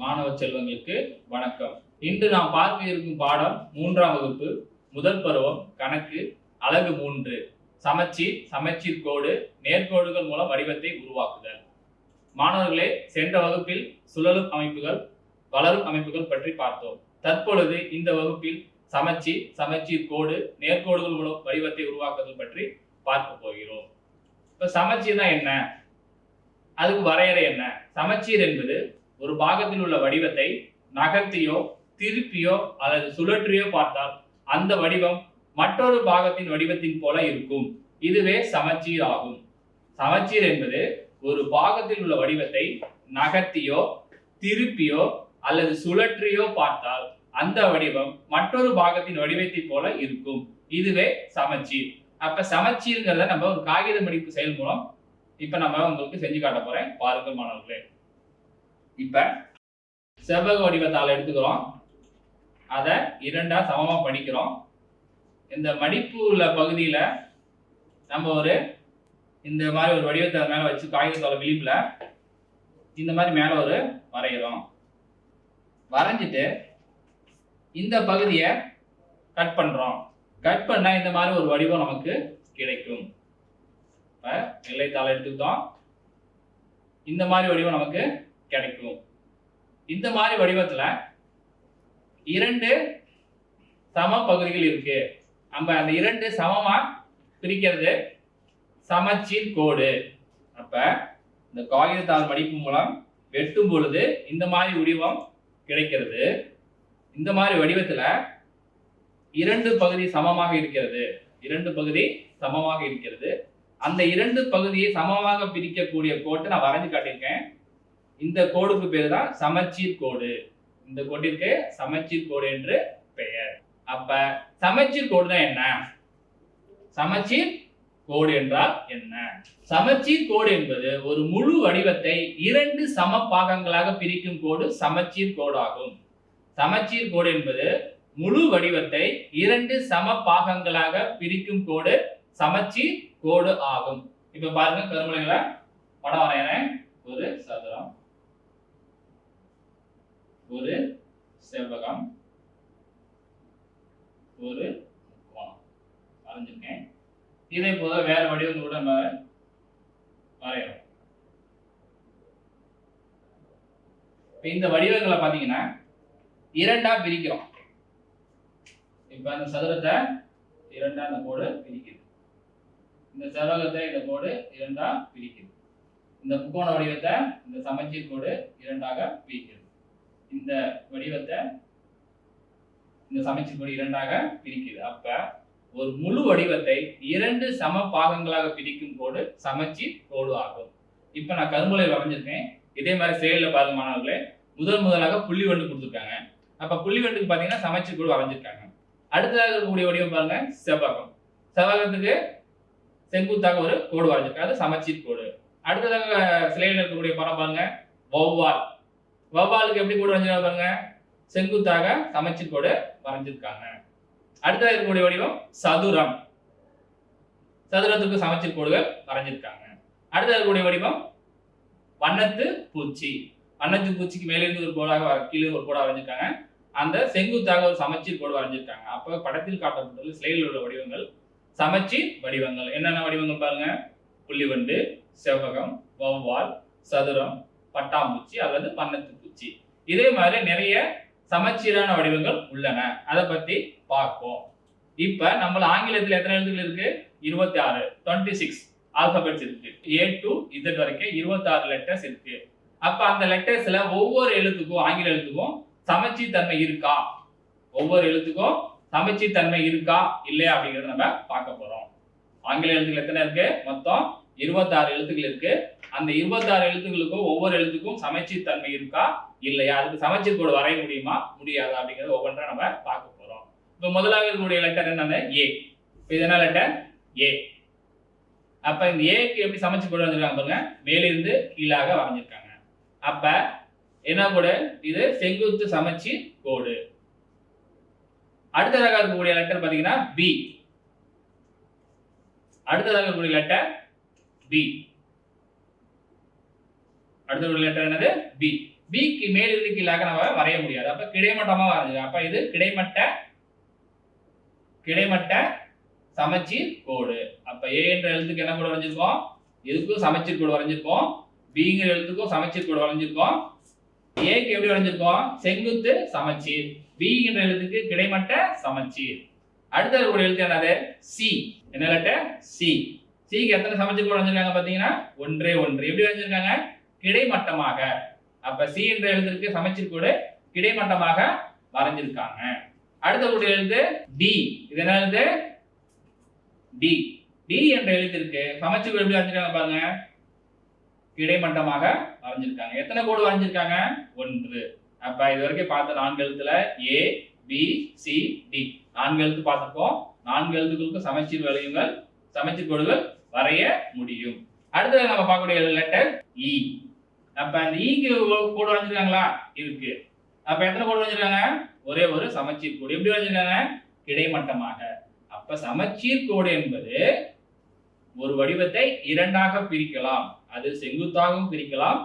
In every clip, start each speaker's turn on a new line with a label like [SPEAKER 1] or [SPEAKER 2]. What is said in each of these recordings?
[SPEAKER 1] மாணவ செல்வங்களுக்கு வணக்கம். இன்று நாம் பார்க்க இருக்கும் பாடம் மூன்றாம் வகுப்பு முதல் பருவம் கணக்கு அலகு மூன்று. சமச்சீர் சமச்சீர் கோடு நேர்கோடுகள் மூலம் வடிவத்தை உருவாக்குதல். மாணவர்களே சென்ற வகுப்பில் சுழலும் அமைப்புகள் வளரும் அமைப்புகள் பற்றி பார்த்தோம். தற்பொழுது இந்த வகுப்பில் சமச்சீர் சமச்சீர் கோடு நேர்கோடுகள் மூலம் வடிவத்தை உருவாக்குதல் பற்றி பார்க்க போகிறோம். இப்ப சமச்சீர்னா என்ன? அதுக்கு வரையறை என்ன? சமச்சீர் என்பது ஒரு பாகத்தில் உள்ள வடிவத்தை நகர்த்தியோ திருப்பியோ அல்லது சுழற்றியோ பார்த்தால் அந்த வடிவம் மற்றொரு பாகத்தின் வடிவத்தின் போல இருக்கும். இதுவே சமச்சீர் ஆகும். சமச்சீர் என்பது ஒரு பாகத்தில் உள்ள வடிவத்தை நகர்த்தியோ திருப்பியோ அல்லது சுழற்றியோ பார்த்தால் அந்த வடிவம் மற்றொரு பாகத்தின் வடிவத்தை போல இருக்கும். இதுவே சமச்சீர். அப்ப சமச்சீர்ங்கிறத நம்ம ஒரு காகித மடிப்பு செயல் மூலம் இப்ப நம்ம உங்களுக்கு செஞ்சு காட்ட போறேன். பாருங்கள் மாணவர்களே. இப்போ செவ்வக வடிவத்தால் எடுத்துக்கிறோம். அதை இரண்டாக சமமாக படிக்கிறோம். இந்த மடிப்பு உள்ள பகுதியில் நம்ம ஒரு இந்த மாதிரி ஒரு வடிவத்தை மேலே வச்சு காகிதத்தோட விழிப்பில் இந்த மாதிரி மேலே ஒரு வரைகிறோம். வரைஞ்சிட்டு இந்த பகுதியை கட் பண்ணுறோம் கட் பண்ணால் இந்த மாதிரி ஒரு வடிவம் நமக்கு கிடைக்கும். இப்போ நிலைத்தாள் எடுத்துக்கிட்டோம். இந்த மாதிரி வடிவம் நமக்கு கிடைக்கும். இந்த மாதிரி வடிவத்தில் இரண்டு சம பகுதிகள் இருக்கு. நம்ம அந்த இரண்டு சமமா பிரிக்கிறது சமச்சீர் கோடு. அப்ப இந்த காகிதத்தால் மடிப்பு மூலம் வெட்டும் பொழுது இந்த மாதிரி வடிவம் கிடைக்கிறது. இந்த மாதிரி வடிவத்தில் இரண்டு பகுதி சமமாக இருக்கிறது. இரண்டு பகுதி சமமாக இருக்கிறது. அந்த இரண்டு பகுதியை சமமாக பிரிக்கக்கூடிய கோட்டை நான் வரைஞ்சு காட்டியிருக்கேன். இந்த கோடுக்கு பேர் தான் சமச்சீர் கோடு. இந்த கோட்டிற்கு சமச்சீர் கோடு என்று பெயர். அப்ப சமச்சீர் கோடுனா என்ன? சமச்சீர் கோடு என்றால் என்ன? சமச்சீர் கோடு என்பது ஒரு முழு வடிவத்தை இரண்டு சம பாகங்களாக பிரிக்கும் கோடு சமச்சீர் கோடு ஆகும் சமச்சீர் கோடு என்பது முழு வடிவத்தை இரண்டு சம பாகங்களாக பிரிக்கும் கோடு சமச்சீர் கோடு ஆகும். இப்ப பாருங்க கருமலைகளை படம் வரையறேன் ஒரு சதுரம். ஒரு செவ்வகம் ஒரு கோணம். வரைஞ்சிருக்கேன் இதே போல வேற வடிவங்கள் கூட நம்ம வரையறோம். இப்ப இந்த வடிவங்களை பார்த்தீங்கன்னா இரண்டா பிரிக்கிறோம். இப்ப அந்த சதுரத்தை இரண்டா அந்த கோடு பிரிக்குது. இந்த செவ்வகத்தை இந்த கோடு இரண்டா பிரிக்குது. இந்த முக்கோண வடிவத்தை இந்த சமச்சீர் கோடு இரண்டாக பிரிக்கிறது. இந்த வடிவத்தை இந்த சமச்சீர் கோடு இரண்டாக பிரிக்குது. அப்ப ஒரு முழு வடிவத்தை இரண்டு சம பாகங்களாக பிரிக்கும் கோடு சமச்சீர் கோடு ஆகும். இப்ப நான் கரும்புலையில் வரைஞ்சிருக்கேன். இதே மாதிரி செயலில் பாருங்க மாணவர்களே. முதல் முதலாக புள்ளி வண்டு கொடுத்துருக்காங்க. அப்ப புள்ளி வண்டுக்கு பாத்தீங்கன்னா சமச்சீர் கோடு வரைஞ்சிருக்காங்க. அடுத்ததாக இருக்கக்கூடிய வடிவம் பாருங்க செவ்வகம். செவ்வகத்துக்கு செங்குத்தாக ஒரு கோடு வரைஞ்சிருக்காங்க. அது சமச்சீர் கோடு. அடுத்ததாக சிலையில் இருக்கக்கூடிய படம் பாருங்க வௌவால். வௌவாலுக்கு எப்படி கோடு வரைஞ்சிருக்காங்க பாருங்க? செங்குத்தாக சமச்சீர் கோடு வரைஞ்சிருக்காங்க. அடுத்ததாக இருக்கக்கூடிய வடிவம் சதுரம். சதுரத்துக்கு சமச்சீர் கோடுகள் வரைஞ்சிருக்காங்க. அடுத்ததாக இருக்கக்கூடிய வடிவம் வண்ணத்து பூச்சி. வண்ணத்து பூச்சிக்கு மேலிருந்து ஒரு கோடாக கீழே ஒரு கோடாக வரைஞ்சிருக்காங்க. அந்த செங்குத்தாக ஒரு சமச்சீர் கோடு வரைஞ்சிருக்காங்க. அப்ப படத்தில் காட்டப்பட்டுள்ள சிலையில் உள்ள வடிவங்கள் சமச்சீர் வடிவங்கள். என்னென்ன வடிவங்கள் பாருங்க? புள்ளிவண்டு செவ்வகம் வௌவால் சதுரம் பட்டாம்பூச்சி அல்லது பன்னத்து பூச்சி இதே மாதிரி நிறைய சமச்சீரான வடிவங்கள் உள்ளன. அதை பத்தி பார்ப்போம். இப்ப நம்ம ஆங்கிலத்தில் எத்தனை எழுத்துக்கள் இருக்கு? இருபத்தி ஆறு டுவெண்ட்டி சிக்ஸ் ஆல்பபெட்ஸ் இருக்கு. ஏ டு இசட் வரைக்கும் இருபத்தி ஆறு லெட்டர்ஸ் இருக்கு. அப்ப அந்த லெட்டர்ஸ்ல ஒவ்வொரு எழுத்துக்கும் ஆங்கில எழுத்துக்கும் சமச்சீர் தன்மை இருக்கா? ஒவ்வொரு எழுத்துக்கும் சமச்சீர் தன்மை இருக்கா? இல்லையா அப்படிங்கறத நம்ம பார்க்க போறோம். ஆங்கில எழுத்துக்கள் எத்தனை இருக்கு? மொத்தம் இருபத்தாறு எழுத்துக்கள் இருக்கு. அந்த இருபத்தாறு எழுத்துக்களுக்கும் ஒவ்வொரு எழுத்துக்கும் சமச்சீர் தன்மை இருக்கா? இல்லையா? அதுக்கு சமச்சீர் கோடு வரைய முடியுமா? முடியாதா? அப்படிங்கறத ஒவ்வொன்றா நம்ம பார்க்க போறோம். இப்ப முதலாக இருக்கக்கூடிய லெட்டர் என்னென்ன? ஏ இப்ப இது என்ன லெட்டர் ஏ அப்ப இந்த ஏக்கு எப்படி சமச்சீர் கோடு வரைஞ்சிருக்காங்க பாருங்க. மேலிருந்து கீழாக வரைஞ்சிருக்காங்க. அப்ப என்ன கூட? இது செங்குத்து சமச்சீர் கோடு. அடுத்ததாக இருக்கக்கூடிய லெட்டர் பாத்தீங்கன்னா பி அடுத்ததாக இருக்கக்கூடிய லெட்டர் பி அடுத்த ஒரு லெட்டர் என்னது? பி பிக்கு மேலிருந்து கீழாக நம்ம வரைய முடியாது. அப்ப கிடைமட்டமா வரைஞ்சிருக்கோம் அப்ப இது கிடைமட்ட கிடைமட்ட சமச்சீர் கோடு. அப்ப ஏ என்ற எழுத்துக்கு என்ன கோடு வரைஞ்சிருக்கோம்? இதுக்கும் சமச்சீர் கோடு வரைஞ்சிருக்கோம். பிங்கிற எழுத்துக்கும் சமச்சீர் கோடு வரைஞ்சிருக்கோம். ஏக்கு எப்படி வரைஞ்சிருக்கோம்? செங்குத்து சமச்சீர். பி என்ற எழுத்துக்கு கிடைமட்ட சமச்சீர். அடுத்த ஒரு எழுத்து என்னது? சி என்ன லெட்டர் சி சிக்கு எத்தனை சமச்சீர் கோடு வரைஞ்சிருக்காங்க பார்த்தீங்கன்னா? ஒன்றே ஒன்று. எப்படி வரைஞ்சிருக்காங்க கிடைமட்டமாக. அப்ப சி என்ற எழுத்திற்கு சமச்சீர் கோடு கிடைமட்டமாக வரைஞ்சிருக்காங்க. அடுத்த ஒரு எழுத்து டி இது என்ன எழுத்து? டி டி என்ற எழுத்திற்கு சமச்சீர் கோடு எப்படி வரைஞ்சிருக்காங்க பாருங்க. கிடைமட்டமாக வரைஞ்சிருக்காங்க. எத்தனை கோடு வரைஞ்சிருக்காங்க? ஒன்று. அப்ப இது வரைக்கும் பார்த்த நான்கு எழுத்துல ஏ பி சி டி நான்கு எழுத்து பார்த்துருக்கோம். நான்கு எழுத்துக்களுக்கும் சமச்சீர் வளையங்கள் சமச்சீர் கோடுகள் வரைய முடியும். அடுத்தது நம்ம பார்க்கக்கூடிய லெட்டர் இ e. அப்ப அந்த e ஈக்கு கோடு வரைஞ்சிருக்காங்களா? இருக்கு. அப்ப எத்தனை கோடு வரைஞ்சிருக்காங்க? ஒரே ஒரு சமச்சீர் கோடு எப்படி வரைஞ்சிருக்காங்க? கிடைமட்டமாக. அப்ப சமச்சீர் கோடு என்பது ஒரு வடிவத்தை இரண்டாக பிரிக்கலாம். அது செங்குத்தாகவும் பிரிக்கலாம்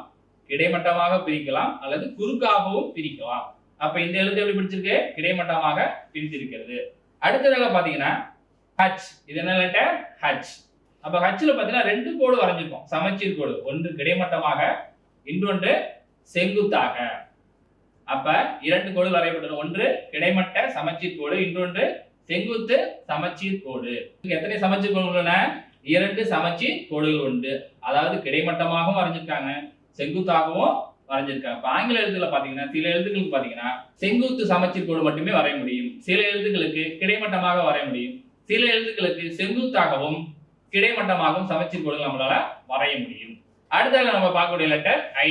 [SPEAKER 1] கிடைமட்டமாக பிரிக்கலாம் அல்லது குறுக்காகவும் பிரிக்கலாம். அப்ப இந்த எழுத்து எப்படி பிடிச்சிருக்கு? கிடைமட்டமாக பிரித்திருக்கிறது அடுத்ததாக பாத்தீங்கன்னா ஹச் இது என்ன லெட்டர் ஹச் அப்ப ஹச்ல பாத்தீங்கன்னா ரெண்டு கோடு வரைஞ்சிருக்கோம். சமச்சீர் கோடு. ஒன்று கிடைமட்டமாக இன்னொன்று செங்குத்தாக. அப்ப இரண்டு கோடு வரையப்பட்டுள்ளன ஒன்று கிடைமட்ட சமச்சீர் கோடு இன்னொன்று செங்குத்து சமச்சீர் கோடு. எத்தனை சமச்சீர் கோடுகள் உள்ளன? இரண்டு சமச்சீர் கோடுகள் உண்டு. அதாவது கிடைமட்டமாகவும் வரைஞ்சிருக்காங்க செங்குத்தாகவும் வரைஞ்சிருக்காங்க. ஆங்கில எழுத்துல பாத்தீங்கன்னா சில எழுத்துக்களுக்கு பாத்தீங்கன்னா செங்குத்து சமச்சீர் கோடு மட்டுமே வரைய முடியும். சில எழுத்துக்களுக்கு கிடைமட்டமாக வரைய முடியும். சில எழுத்துக்களுக்கு செங்குத்தாகவும் கிடைமட்டமாகவும் சமச்சீர் கோடுகள் நம்மளால வரைய முடியும். அடுத்ததுல நம்ம பார்க்கக்கூடிய லெட்டர் ஐ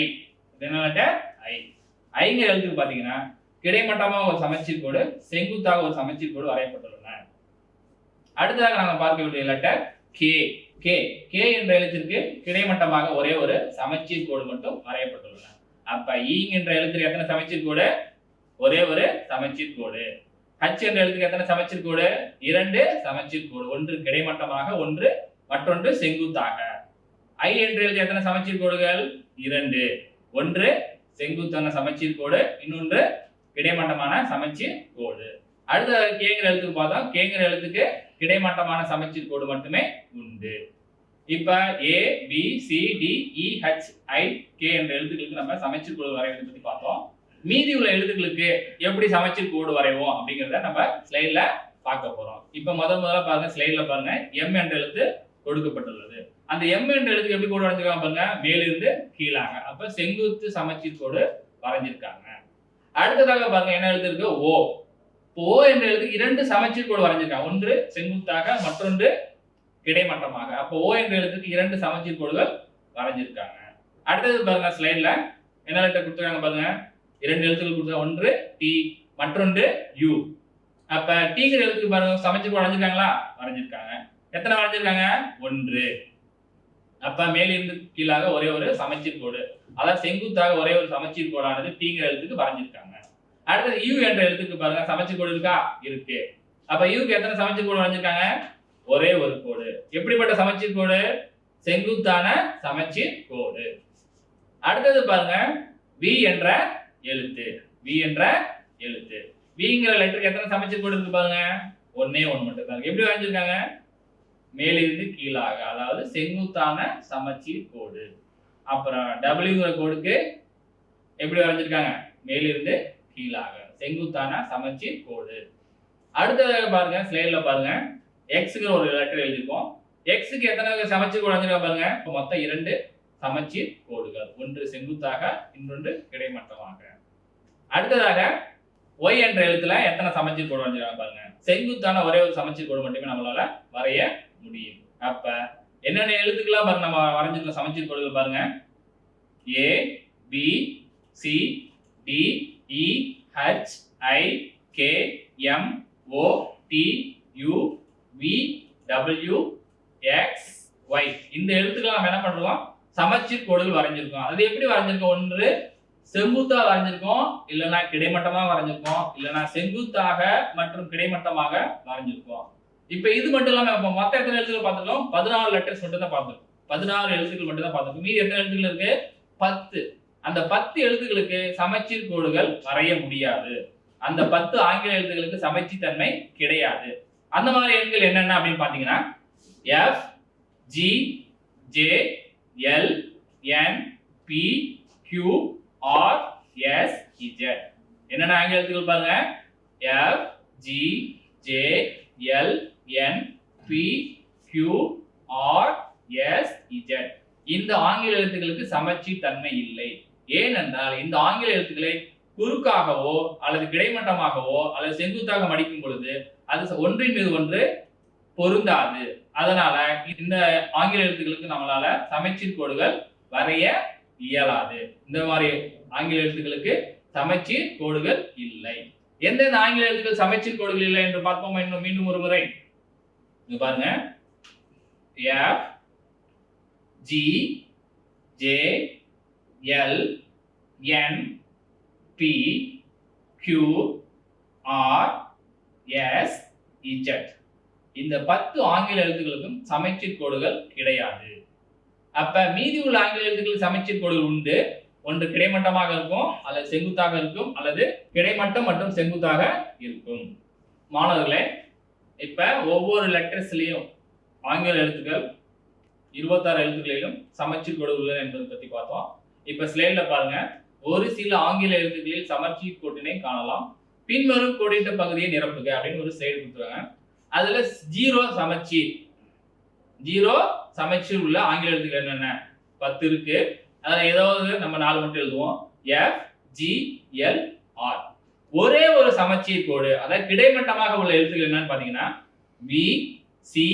[SPEAKER 1] என்ன லெட்டர் ஐ ஐங்கிற எழுத்துக்கு பாத்தீங்கன்னா கிடைமட்டமாக ஒரு சமச்சீர் கோடு செங்குத்தாக ஒரு சமச்சீர் கோடு வரையப்பட்டுள்ளன. அடுத்ததாக நாங்கள் பார்க்கக்கூடிய லெட்டர் கே கே கே என்ற எழுத்திற்கு கிடைமட்டமாக ஒரே ஒரு சமச்சீர் கோடு மட்டும் வரையப்பட்டுள்ளன. அப்ப ஈங் என்ற எழுத்துக்கு எத்தனை சமச்சீர் கோடு? ஒரே ஒரு சமச்சீர் கோடு. ஹச் என்ற எழுத்துக்கு எத்தனை சமச்சீர் கோடு? இரண்டு சமச்சீர் கோடு. ஒன்று கிடைமட்டமாக ஒன்று மற்றொன்று செங்குத்தாக. ஐ என்று எழுத்து எத்தனை சமச்சீர் கோடுகள்? இரண்டு. ஒன்று செங்குத்தான சமச்சீர் கோடு. இன்னொன்று கிடைமட்டமான சமச்சீர் கோடு. அடுத்த கேங்கிற எழுத்துக்கு பார்த்தோம். கேங்கிற எழுத்துக்கு கிடைமட்டமான சமச்சீர் கோடு மட்டுமே உண்டு. இப்ப A B C D E H I K என்ற எழுத்துக்களுக்கு நம்ம சமச்சீர் கோடு வரைவதை பத்தி பார்த்தோம். மீதி உள்ள எழுத்துக்களுக்கு எப்படி சமச்சீர் கோடு வரைவோம் அப்படிங்கறத நம்ம ஸ்லைட்ல பார்க்க போறோம். இப்ப முதல் முதல்ல பாருங்க ஸ்லைட்ல பாருங்க. எம் என்ற எழுத்து கொடுக்கப்பட்டுள்ளது அந்த எம் என்ற எழுத்துக்கு எப்படி கோடு வரைஞ்சிருக்காங்க பாருங்க. மேலிருந்து கீழாங்க. அப்ப செங்குத்து சமச்சீர் கோடு வரைஞ்சிருக்காங்க. அடுத்ததாக பாருங்க என்ன எழுத்து ஓ ஓ என்ற எழுத்துக்கு இரண்டு சமச்சீர் கோடு வரைஞ்சிருக்காங்க. ஒன்று செங்குத்தாக மற்றொன்று கிடைமட்டமாக. அப்போ ஓ என்ற எழுத்துக்கு இரண்டு சமச்சீர் கோடுகள் வரைஞ்சிருக்காங்க. அடுத்தது பாருங்க ஸ்லைட்ல என்ன லெட்டர் கொடுத்துருக்காங்க பாருங்க? இரண்டு எழுத்துக்கள் கொடுத்தாங்க ஒன்று டி மற்றொன்று யூ அப்ப டீங்கிற எழுத்துக்கு பாருங்க சமச்சீர் கோடு வரைஞ்சிருக்காங்களா? வரைஞ்சிருக்காங்க. எத்தனை வரைஞ்சிருக்காங்க ஒன்று. அப்ப மேலிருந்து கீழாக ஒரே ஒரு சமச்சீர் கோடு. அதாவது செங்குத்தாக ஒரே ஒரு சமச்சீர் கோடானது டீங்கிற எழுத்துக்கு வரைஞ்சிருக்காங்க. அடுத்தது யூ என்ற எழுத்துக்கு பாருங்க சமச்சீர் கோடு இருக்கா? இருக்கு. அப்ப யூக்கு எத்தனை சமச்சீர் கோடு வரைஞ்சிருக்காங்க? ஒரே ஒரு கோடு. எப்படிப்பட்ட சமச்சீர் கோடு? செங்குத்தான சமச்சீர் கோடு. அடுத்தது பாருங்க வி என்ற எழுத்து. வி என்ற எழுத்து. விங்கிற லெட்டருக்கு எத்தனை சமச்சீர் கோடு இருக்கு பாருங்க? ஒன்னே ஒன்று மட்டும் தான் எப்படி வரைஞ்சிருக்காங்க? மேலிருந்து கீழாக அதாவது செங்குத்தான சமச்சீர் கோடு. அப்புறம் டபிள்யூங்கிற கோடுக்கு எப்படி வரைஞ்சிருக்காங்க? மேலிருந்து கீழாக செங்குத்தான சமச்சீர் கோடு. அடுத்ததாக பாருங்க ஸ்லைட்ல பாருங்க. எக்ஸுக்கு ஒரு லெட்டர் எழுதியிருக்கோம். எக்ஸுக்கு எத்தனை சமச்சீர் கோடு வரைஞ்சிருக்காங்க பாருங்க? இப்போ மொத்தம் இரண்டு சமச்சீர் கோடுகள். ஒன்று செங்குத்தாக இன்னொன்று கிடைமட்டமாக. அடுத்ததாக ஒய் என்ற எழுத்துல எத்தனை சமச்சீர் கோடு வரைஞ்சிருக்காங்க பாருங்க? செங்குத்தான ஒரே ஒரு சமச்சீர் கோடு மட்டுமே நம்மளால வரைய முடியும். அப்ப என்னென்ன எழுத்துக்கெல்லாம் பாருங்க நம்ம வரைஞ்சிருக்க சமச்சீர் கோடுகள் பாருங்க. A B C D E H I K M O T U V W X Y இந்த எழுத்துக்களை நம்ம என்ன பண்ணுவோம் சமச்சீர் கோடுகள் வரைஞ்சிருக்கோம். அது எப்படி வரைஞ்சிருக்கோம்? ஒன்று செங்குத்தா வரைஞ்சிருக்கோம். இல்லைன்னா கிடைமட்டமாக வரைஞ்சிருக்கோம். இல்லைன்னா செங்குத்தாக மற்றும் கிடைமட்டமாக வரைஞ்சிருக்கோம். இப்போ இது மட்டும் இல்லாமல் இப்போ மொத்த எத்தனை எழுத்துக்கள் பார்த்துருக்கோம்? பதினாறு லெட்டர்ஸ் மட்டும் தான் பார்த்துருக்கோம். பதினாறு எழுத்துக்கள் மட்டும் தான் பார்த்துருக்கோம். மீதி எத்தனை எழுத்துக்கள் இருக்கு? பத்து. அந்த பத்து எழுத்துக்களுக்கு சமச்சீர் கோடுகள் வரைய முடியாது. அந்த பத்து ஆங்கில எழுத்துக்களுக்கு சமைச்சி தன்மை கிடையாது. அந்த மாதிரி எண்கள் என்னென்ன அப்படின்னு பார்த்தீங்கன்னா F G J L N P Q R S Z என்னென்ன ஆங்கில எழுத்துக்கள் பாருங்க? F G J L N P Q R S Z இந்த ஆங்கில எழுத்துக்களுக்கு சமச்சீர் தன்மை இல்லை. ஏனென்றால் இந்த ஆங்கில எழுத்துக்களை குறுக்காகவோ அல்லது கிடைமட்டமாகவோ அல்லது செங்குத்தாக மடிக்கும் பொழுது அது ஒன்றின் மீது ஒன்று பொருந்தாது. அதனால இந்த ஆங்கில எழுத்துக்களுக்கு நம்மளால சமச்சீர் கோடுகள் வரைய இயலாது. இந்த மாதிரி ஆங்கில எழுத்துக்களுக்கு சமச்சீர் கோடுகள் இல்லை. எந்தெந்த ஆங்கில எழுத்துக்கள் சமச்சீர் கோடுகள் இல்லை என்று பார்ப்போம் இன்னும் மீண்டும் ஒரு முறை? இங்க பாருங்க. F G J L N P Q R S Z இந்த பத்து ஆங்கில எழுத்துக்களுக்கும் சமைச்சீர் கோடுகள் கிடையாது. அப்ப மீதி உள்ள ஆங்கில எழுத்துக்கள் சமைச்சீர் கோடுகள் உண்டு. ஒன்று கிடைமட்டமாக இருக்கும் அல்லது செங்குத்தாக இருக்கும் அல்லது கிடைமட்டம் மற்றும் செங்குத்தாக இருக்கும். மாணவர்களே இப்போ ஒவ்வொரு லெட்டர்ஸ்லேயும் ஆங்கில எழுத்துக்கள் இருபத்தாறு எழுத்துக்களிலும் சமச்சீர் கோடு உள்ளன என்பதை பற்றி பார்த்தோம். இப்போ ஸ்லைடில் பாருங்க. ஒரு சில ஆங்கில எழுத்துக்களில் சமச்சீர் கோட்டினை காணலாம். பின்வரும் கோடிட்ட பகுதியை நிரப்புக அப்படின்னு ஒரு ஸ்லைடு கொடுத்துருவாங்க அதில் ஜீரோ சமச்சீர். ஜீரோ சமச்சீர் உள்ள ஆங்கில எழுத்துக்கள் என்னென்ன? பத்து இருக்கு. அதில் ஏதாவது நம்ம நாலு மட்டும் எழுதுவோம். எஃப் ஜி எல் ஆர் ஒரே ஒரு சமச்சீர் கோடு அதாவது கிடைமட்டமாக உள்ள எழுத்துக்கள் என்னன்னு பாத்தீங்கன்னா வி சி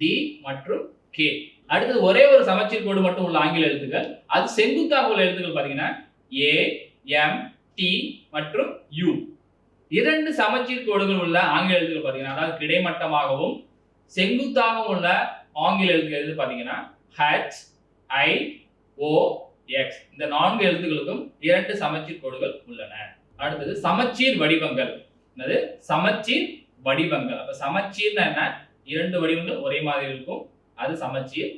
[SPEAKER 1] டி மற்றும் கே அடுத்தது ஒரே ஒரு சமச்சீர் கோடு மட்டும் உள்ள ஆங்கில எழுத்துக்கள் அது செங்குத்தாக உள்ள எழுத்துக்கள் பாத்தீங்கன்னா ஏ எம் டி மற்றும் யூ இரண்டு சமச்சீர் கோடுகள் உள்ள ஆங்கில எழுத்துக்கள் பாத்தீங்கன்னா அதாவது கிடைமட்டமாகவும் செங்குத்தாகவும் உள்ள ஆங்கில எழுத்துக்கள் எது பாத்தீங்கன்னா ஹச் ஐ ஓ எக்ஸ் இந்த நான்கு எழுத்துக்களுக்கும் இரண்டு சமச்சீர் கோடுகள் உள்ளன. அடுத்தது சமச்சீர் வடிவங்கள். என்னது? சமச்சீர் வடிவங்கள். அப்ப சமச்சீர்னா என்ன? இரண்டு வடிவங்கள் ஒரே மாதிரி இருக்கும். அது சமச்சீர்.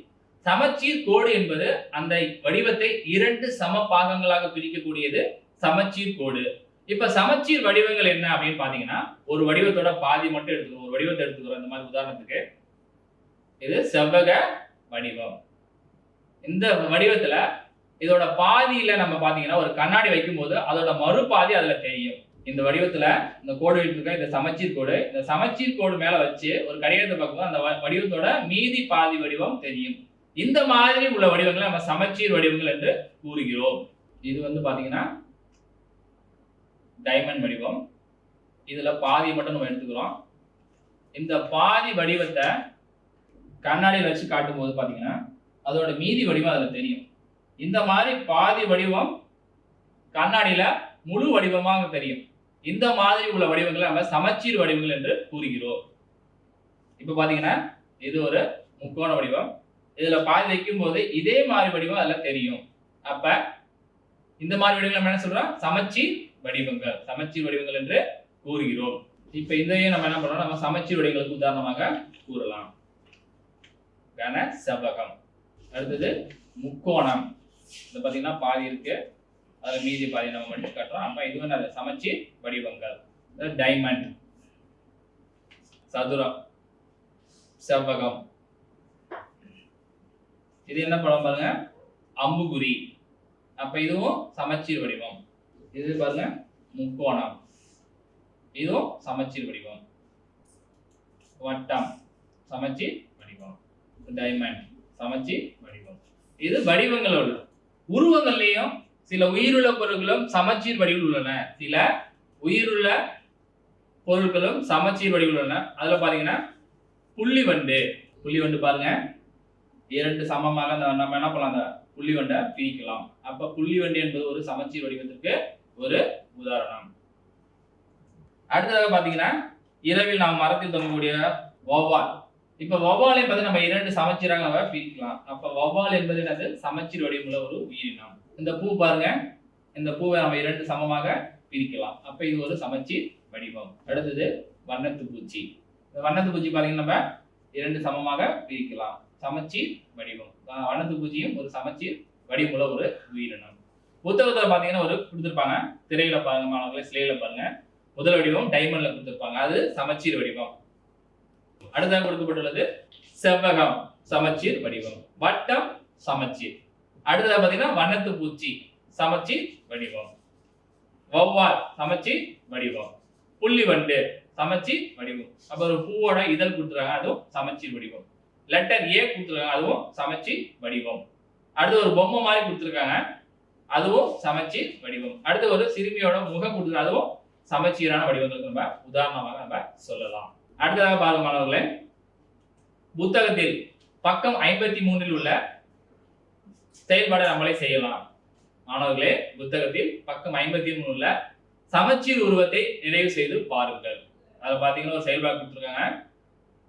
[SPEAKER 1] சமச்சீர் கோடு என்பது அந்த வடிவத்தை இரண்டு சம பாகங்களாக பிரிக்கக்கூடியது சமச்சீர் கோடு. இப்ப சமச்சீர் வடிவங்கள் என்ன அப்படின்னு பாத்தீங்கன்னா ஒரு வடிவத்தோட பாதி மட்டும் எடுத்துக்கிறோம் ஒரு வடிவத்தை எடுத்துக்கிறோம். இந்த மாதிரி உதாரணத்துக்கு. இது செவ்வக வடிவம். இந்த வடிவத்துல இதோட பாதியில நம்ம பாத்தீங்கன்னா ஒரு கண்ணாடி வைக்கும்போது அதோட மறுபாதி அதுல தெரியும். இந்த வடிவத்துல இந்த கோடு இருக்க இந்த சமச்சீர் கோடு. இந்த சமச்சீர் கோடு மேல வச்சு ஒரு கடிகாரத்தை பார்க்கும்போது அந்த வடிவத்தோட மீதி பாதி வடிவம் தெரியும். இந்த மாதிரி உள்ள வடிவங்களை நம்ம சமச்சீர் வடிவங்கள் என்று கூறுகிறோம். இது வந்து பாத்தீங்கன்னா டைமண்ட் வடிவம். இதுல பாதி மட்டும் நம்ம எடுத்துக்கிறோம். இந்த பாதி வடிவத்தை கண்ணாடியில் வச்சு காட்டும் போது பாத்தீங்கன்னா அதோட மீதி வடிவம் அதுல தெரியும். இந்த மாதிரி பாதி வடிவம் கண்ணாடியில் முழு வடிவமாக தெரியும். இந்த மாதிரி உள்ள வடிவங்களை நம்ம சமச்சீர் வடிவங்கள் என்று கூறுகிறோம். இப்போ பார்த்தீங்கன்னா இது ஒரு முக்கோண வடிவம். இதில் பாதி வைக்கும்போது இதே மாதிரி வடிவம் அதில் தெரியும். அப்போ இந்த மாதிரி வடிவங்கள் நம்ம என்ன சொல்கிறோம் சமச்சீர் வடிவங்கள். சமச்சீர் வடிவங்கள் என்று கூறுகிறோம். இப்போ இதையும் நம்ம என்ன பண்றோம் நம்ம சமச்சீர் வடிவங்களுக்கு உதாரணமாக கூறலாம். கன செவ்வகம். அடுத்தது முக்கோணம். இது பாத்தீங்கன்னா பாதி இருக்கு. அதில் மீதி பாதி நம்ம மடிச்சு காட்டுறோம். அப்போ இது வந்து அதை சமைச்சு வடிவங்கள். டைமண்ட் சதுரம். செவ்வகம். இது என்ன படம் பாருங்க? அம்புகுறி அப்ப இதுவும் சமச்சீர் வடிவம். இது பாருங்க முக்கோணம். இதுவும் சமச்சீர் வடிவம். வட்டம். சமச்சீர் வடிவம். டைமண்ட் சமச்சீர் வடிவம். இது வடிவங்கள் உருவங்கள்லேயும் சில உயிருள்ள பொருட்களும் சமச்சீர் வடிவில் உள்ளன. சில உயிருள்ள பொருட்களும் சமச்சீர் வடிவில் உள்ளன. அதில் பார்த்தீங்கன்னா புள்ளி வண்டு. புள்ளி வண்டு பாருங்க. இரண்டு சமமாக அந்த நம்ம என்ன பண்ணலாம் அந்த புள்ளி வண்டை பிரிக்கலாம். அப்போ புள்ளி வண்டு என்பது ஒரு சமச்சீர் வடிவத்திற்கு ஒரு உதாரணம். அடுத்ததாக பார்த்தீங்கன்னா இரவில் நாம் மரத்தில் தொங்கக்கூடிய ஓவால் இப்ப வௌவாலை என்பது நம்ம இரண்டு சமச்சீராக பிரிக்கலாம். அப்ப வௌவால் என்பது என்னது? சமச்சீர் வடிவமுள்ள ஒரு உயிரினம். இந்த பூ பாருங்க. இந்த பூவை நம்ம இரண்டு சமமாக பிரிக்கலாம். அப்ப இது ஒரு சமச்சீர் வடிவம். அடுத்தது வண்ணத்து பூச்சி. இந்த வண்ணத்து பூச்சி பாத்தீங்கன்னா நம்ம இரண்டு சமமாக பிரிக்கலாம். சமச்சீர் வடிவம். வண்ணத்து பூச்சியும் ஒரு சமச்சீர் வடிவமுள்ள ஒரு உயிரினம். புத்தகத்துல பாத்தீங்கன்னா ஒரு கொடுத்துருப்பாங்க. திரையில பாருங்க மாணவர்களை சிலையில பாருங்க. முதல் வடிவம் டைமண்ட்ல கொடுத்துருப்பாங்க. அது சமச்சீர் வடிவம். அடுத்ததாக கொடுக்கப்பட்டுள்ளது செவ்வகம் சமச்சீர் வடிவம். வட்டம் சமச்சீர். அடுத்ததாக பார்த்தீங்கன்னா வண்ணத்து பூச்சி சமச்சீர் வடிவம். வௌவால் சமச்சீர் வடிவம். புள்ளி வண்டு சமச்சீர் வடிவம். அப்புறம் ஒரு பூவோட இதழ் கொடுத்துருக்காங்க அதுவும் சமச்சீர் வடிவம். லெட்டர் ஏ கொடுத்துருக்காங்க அதுவும் சமச்சீர் வடிவம். அடுத்து ஒரு பொம்மை மாதிரி கொடுத்துருக்காங்க அதுவும் சமச்சீர் வடிவம். அடுத்து ஒரு சிறுமியோட முகம் கொடுத்துருக்காங்க அதுவும் சமச்சீரான வடிவங்களுக்கு நம்ம உதாரணமாக நம்ம சொல்லலாம். அடுத்ததாக பாருங்க மாணவர்களே புத்தகத்தில் பக்கம் ஐம்பத்தி மூன்றில் உள்ள செயல்பாடு நம்மளே செய்யலாம். மாணவர்களே புத்தகத்தில் பக்கம் ஐம்பத்தி மூணு உள்ள சமச்சீர் உருவத்தை நிறைவு செய்து பாருங்கள். அதை பார்த்தீங்கன்னா ஒரு செயல்பாடு கொடுத்துருக்காங்க.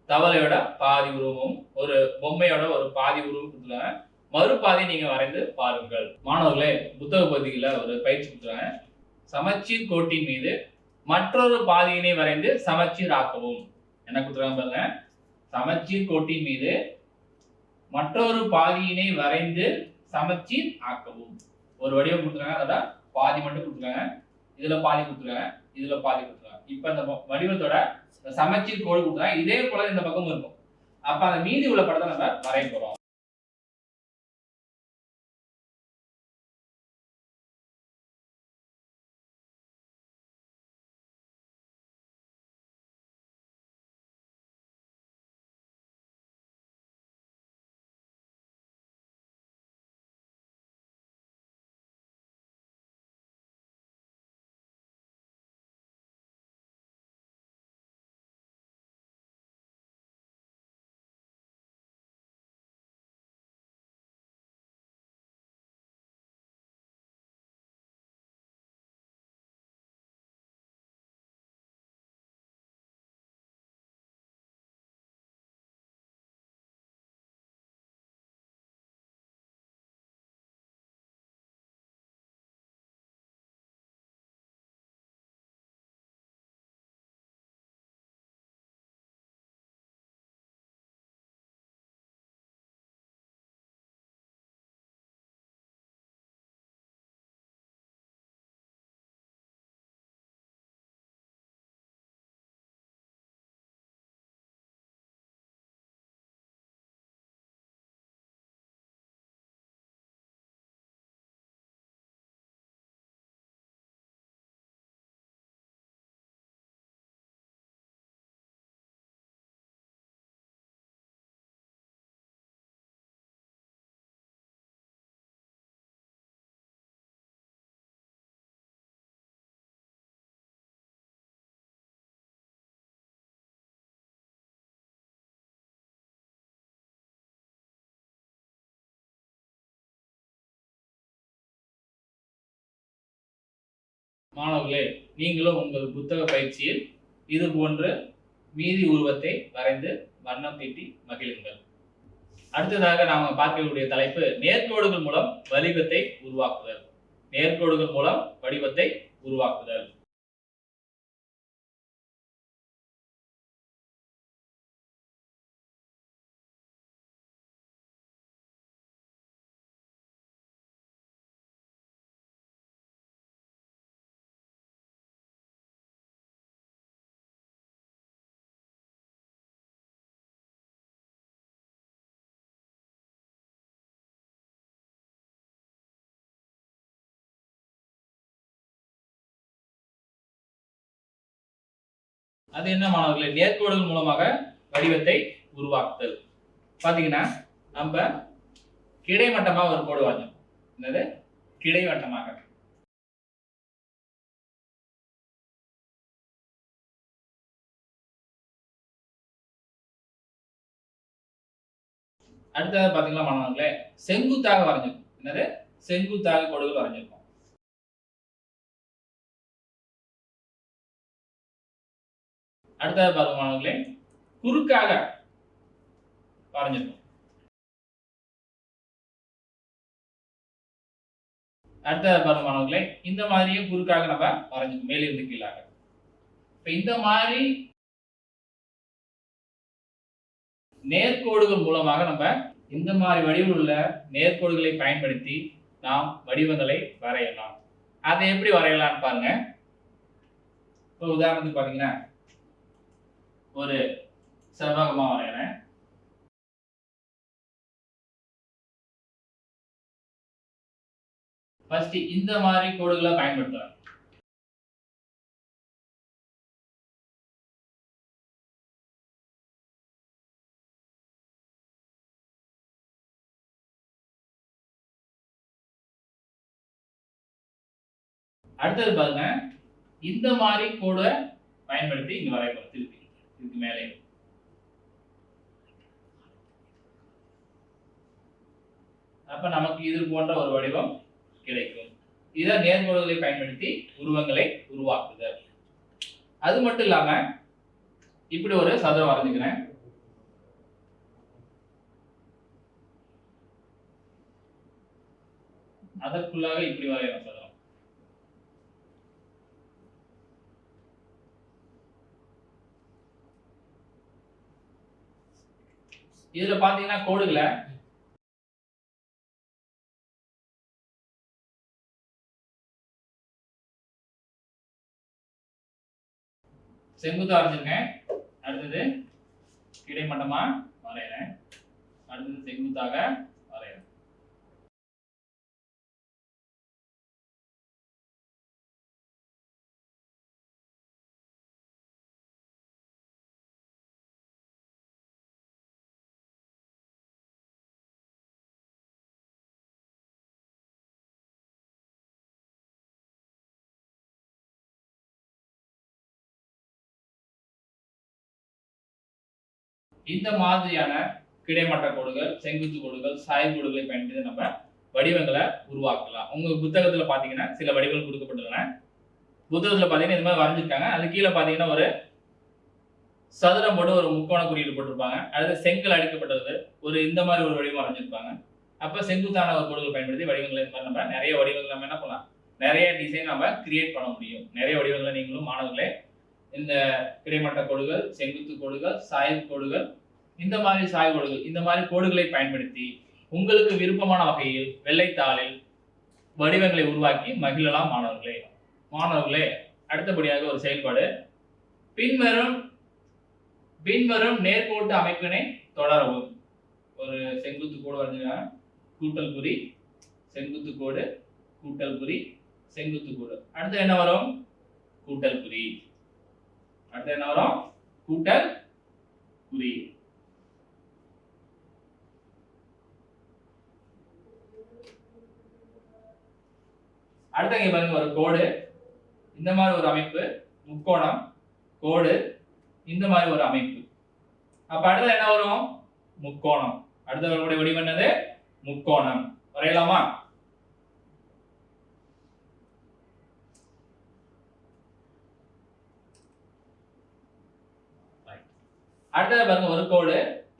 [SPEAKER 1] தவளையோட பாதி உருவமும் ஒரு பொம்மையோட ஒரு பாதி உருவம் கொடுத்துருக்காங்க. மறுபாதை நீங்க வரைந்து பாருங்கள். மாணவர்களே புத்தக பகுதியில் ஒரு பயிற்சி கொடுத்துருக்காங்க. சமச்சீர் கோட்டின் மீது மற்றொரு பாதியினை வரைந்து சமச்சீர் ஆக்கவும் என்ன கொடுத்துருக்காங்க பாருங்க? சமச்சீர் கோட்டின் மீது மற்றொரு பாதியினை வரைந்து சமச்சீர் ஆக்கவும். ஒரு வடிவம் கொடுத்துருக்காங்க அதான் பாதி மட்டும் கொடுத்துருக்காங்க. இதுல பாதி கொடுத்துருக்காங்க இதுல பாதி கொடுத்துருக்காங்க. இப்ப இந்த வடிவத்தோட சமச்சீர் கோடு கொடுத்துருக்காங்க. இதே போல இந்த பக்கமும் இருக்கும். அப்ப அந்த மீதி உள்ள படத்தை நம்ம வரைய போறோம். மாணவர்களே நீங்களும் உங்கள் புத்தக பயிற்சியில் இது போன்று மீதி உருவத்தை வரைந்து வண்ணம் தீட்டி மகிழுங்கள். அடுத்ததாக நாம் பார்க்கக்கூடிய தலைப்பு நேர்கோடுகள் மூலம் வடிவத்தை உருவாக்குதல். நேர்கோடுகள் மூலம் வடிவத்தை உருவாக்குதல். அது என்ன மாணவர்களே? நேர்கோடுகள் மூலமாக வடிவத்தை உருவாக்குதல். பாத்தீங்கன்னா நம்ம கிடைமட்டமாக ஒரு கோடு வரைஞ்சோம் என்னது? கிடைமட்டமாக. அடுத்தது பாத்தீங்களா மாணவர்களே? செங்குத்தாக வரைஞ்சிருக்கும். என்னது? செங்குத்தாக கோடுகள் வரைஞ்சிருக்கும். அடுத்தது பாருங்க மாணவர்களே. குறுக்காக வரைஞ்சிருக்கோம் அடுத்தது பாருங்க மாணவர்களே. இந்த மாதிரியே குறுக்காக நம்ம வரைஞ்சிருக்கோம் மேலிருந்து கீழாக. இப்போ இந்த மாதிரி நேர்கோடுகள் மூலமாக நம்ம இந்த மாதிரி வடிவில் உள்ள நேர்கோடுகளை பயன்படுத்தி நாம் வடிவங்களை வரையலாம். அதை எப்படி வரையலாம்னு பாருங்க. இப்போ உதாரணத்துக்கு பார்த்தீங்கன்னா ஒரு செவ்வகமாக வரைகிறேன். ஃபர்ஸ்ட் இந்த மாதிரி கோடுகளை பயன்படுத்துவாங்க அடுத்தது பாருங்க. இந்த மாதிரி கோடை பயன்படுத்தி இங்க வரையலாம் திருப்பி இதுக்கு மேலே. அப்ப நமக்கு இது போன்ற ஒரு வடிவம் கிடைக்கும். இதை நேர்கோடுகளை பயன்படுத்தி உருவங்களை உருவாக்குதல். அது மட்டும் இல்லாம இப்படி ஒரு சதுரம் வரைஞ்சுக்கிறேன். அதற்குள்ளாக இப்படி வரையணும் சார். இதுல பாத்தீங்கன்னா கோடுகளை செங்குத்தா வரைஞ்சிருக்கேன் அடுத்தது கிடைமட்டமா வரைகிறேன் அடுத்தது செங்குத்தாக இந்த மாதிரியான கிடைமட்ட கோடுகள் செங்குத்து கோடுகள் சாய் கோடுகளை பயன்படுத்தி நம்ம வடிவங்களை உருவாக்கலாம். உங்க புத்தகத்துல பாத்தீங்கன்னா சில வடிவங்கள் கொடுக்கப்பட்டுள்ளன. புத்தகத்துல பாத்தீங்கன்னா இந்த மாதிரி வரைஞ்சிருக்காங்க. அது கீழே பாத்தீங்கன்னா ஒரு சதுரம் போட்டு ஒரு முக்கோண குறியீடு போட்டிருப்பாங்க. அடுத்து செங்கல் அடிக்கப்பட்டது. ஒரு இந்த மாதிரி ஒரு வடிவம் வரைஞ்சிருப்பாங்க. அப்ப செங்குத்தான ஒரு கோடுகள் பயன்படுத்தி வடிவங்களை இந்த மாதிரி நம்ம நிறைய வடிவங்கள் நம்ம என்ன பண்ணலாம்? நிறைய டிசைன் நம்ம கிரியேட் பண்ண முடியும். நிறைய வடிவங்களை நீங்களும் மாணவர்களே இந்த கிடைமட்ட கோடுகள் செங்குத்து கோடுகள் சாய்வு கோடுகள் இந்த மாதிரி சாய்வு கோடுகள் இந்த மாதிரி கோடுகளை பயன்படுத்தி உங்களுக்கு விருப்பமான வகையில் வெள்ளைத்தாளில் வடிவங்களை உருவாக்கி மகிழலாம் மாணவர்களே. மாணவர்களே அடுத்தபடியாக ஒரு செயல்பாடு. பின்வரும் பின்வரும் நேர்கோட்டு அமைப்பினை தொடரவும். ஒரு செங்குத்து கோடு வரைஞ்சுங்க கூட்டல் குறி செங்குத்து கோடு கூட்டல் குறி செங்குத்து கோடு. அடுத்து என்ன வரும்? கூட்டல் குறி. அடுத்து என்ன வரும் கூட்டல் குறி. அடுத்த இங்க பாருங்க ஒரு கோடு. இந்த மாதிரி ஒரு அமைப்பு. முக்கோணம் கோடு. இந்த மாதிரி ஒரு அமைப்பு. அப்ப அடுத்தது என்ன வரும்? முக்கோணம். அடுத்த வடிவம் என்னது? முக்கோணம். வரையலாமா? அடுத்தது பாருங்க ஒரு கோடு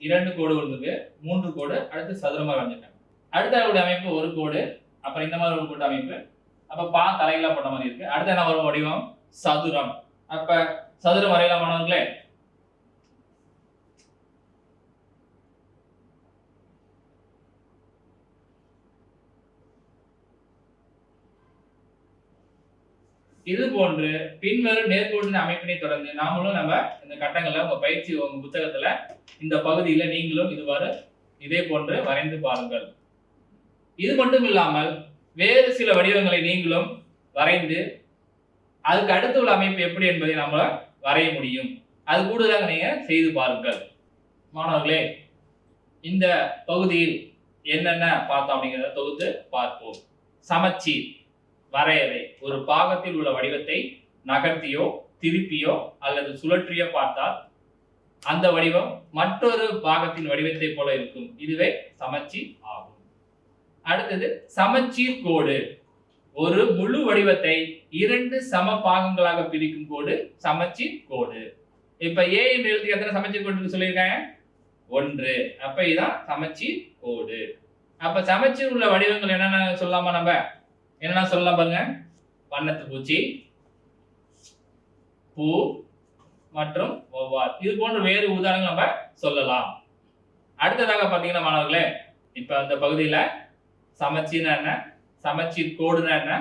[SPEAKER 1] இரண்டு கோடு வந்திருக்கு மூன்று கோடு அடுத்து சதுரமா வரைஞ்சிருக்காங்க அடுத்த வரக்கூடிய அமைப்பு ஒரு கோடு அப்புறம் இந்த மாதிரி ஒரு கூட்டு அமைப்பு. அப்போ பா தலைகளாக போட்ட மாதிரி இருக்கு. அடுத்து என்ன வரும்? வடிவம் சதுரம். அப்ப சதுரம் வரையலாம் மாணவர்களே இது போன்று பின்வரும் நேர்கோட்டின் அமைப்பினை தொடர்ந்து நாமளும் நம்ம இந்த கட்டங்களில் உங்க பயிற்சி உங்க புத்தகத்துல இந்த பகுதியில நீங்களும் இதுவாறு இதே போன்று வரைந்து பாருங்கள். இது மட்டும் இல்லாமல் வேறு சில வடிவங்களை நீங்களும் வரைந்து அதுக்கு அடுத்து உள்ள அமைப்பு எப்படி என்பதை நம்ம வரைய முடியும். அது கூடுதலாக நீங்க செய்து பாருங்கள். மாணவர்களே இந்த பகுதியில் என்னென்ன பார்த்தோம் அப்படிங்கிறத தொகுத்து பார்ப்போம். சமச்சீர். வரையறை ஒரு பாகத்தில் உள்ள வடிவத்தை நகர்த்தியோ திருப்பியோ அல்லது சுழற்றியோ பார்த்தால் அந்த வடிவம் மற்றொரு பாகத்தின் வடிவத்தை போல இருக்கும். இதுவே சமச்சீர் ஆகும். அடுத்தது சமச்சீர் கோடு. ஒரு முழு வடிவத்தை இரண்டு சம பாகங்களாக பிரிக்கும் கோடு சமச்சீர் கோடு. இப்ப ஏ என்று எழுத்து எத்தனை சமச்சீர் கோடு சொல்லியிருக்கேன் ஒன்று. அப்ப இதுதான் சமச்சீர் கோடு. அப்ப சமச்சீர் உள்ள வடிவங்கள் என்னென்ன சொல்லலாமா நம்ம? என்னென்ன சொல்லலாம் பாருங்க? வண்ணத்து பூச்சி பூ மற்றும் ஒவ்வார் இது போன்ற வேறு உதாரணங்கள் நம்ம சொல்லலாம். அடுத்ததாக பார்த்தீங்கன்னா மாணவர்களே இப்போ அந்த பகுதியில் சமச்சீர்னா என்ன? சமச்சீர் கோடுனா என்ன?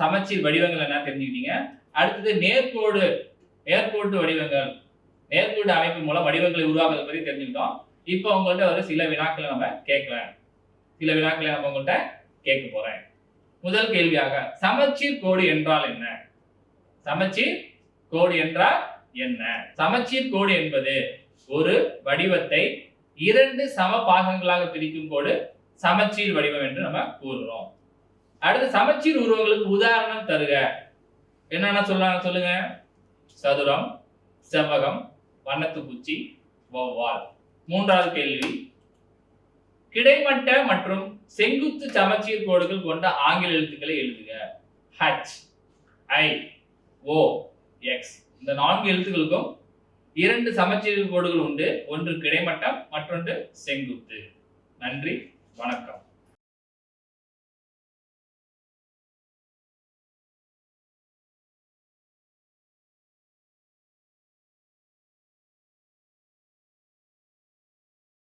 [SPEAKER 1] சமச்சீர் வடிவங்கள் என்ன தெரிஞ்சுக்கிட்டீங்க? அடுத்தது நேர்கோடு நேர்கோட்டு வடிவங்கள். நேர்கோட்டு அமைப்பு மூலம் வடிவங்களை உருவாக்குறது பற்றி தெரிஞ்சுக்கிட்டோம். இப்போ உங்கள்கிட்ட ஒரு சில வினாக்களை நம்ம கேட்கலாம். சில வினாக்களை நம்ம உங்கள்கிட்ட கேட்க போகிறேன் முதல் கேள்வியாக சமச்சீர் கோடு என்றால் என்ன? சமச்சீர் கோடு என்றால் என்ன? சமச்சீர் கோடு என்பது ஒரு வடிவத்தை இரண்டு சம பாகங்களாக பிரிக்கும் கோடு சமச்சீர் வடிவம் என்று நம்ம கூறுறோம். அடுத்து சமச்சீர் உருவங்களுக்கு உதாரணம் தருக. என்னென்ன சொல்றாங்க சொல்லுங்க? சதுரம் செவ்வகம் வண்ணத்துக்குச்சி வௌவால். மூன்றாவது கேள்வி. கிடைமட்ட மற்றும் செங்குத்து சமச்சீர் கோடுகள் கொண்ட ஆங்கில எழுத்துக்களை எழுதுக. ஹச் ஐ ஓ எக்ஸ் இந்த நான்கு எழுத்துக்களுக்கும் இரண்டு சமச்சீர் கோடுகள் உண்டு. ஒன்று கிடைமட்டம் மற்றொன்று செங்குத்து. நன்றி வணக்கம்.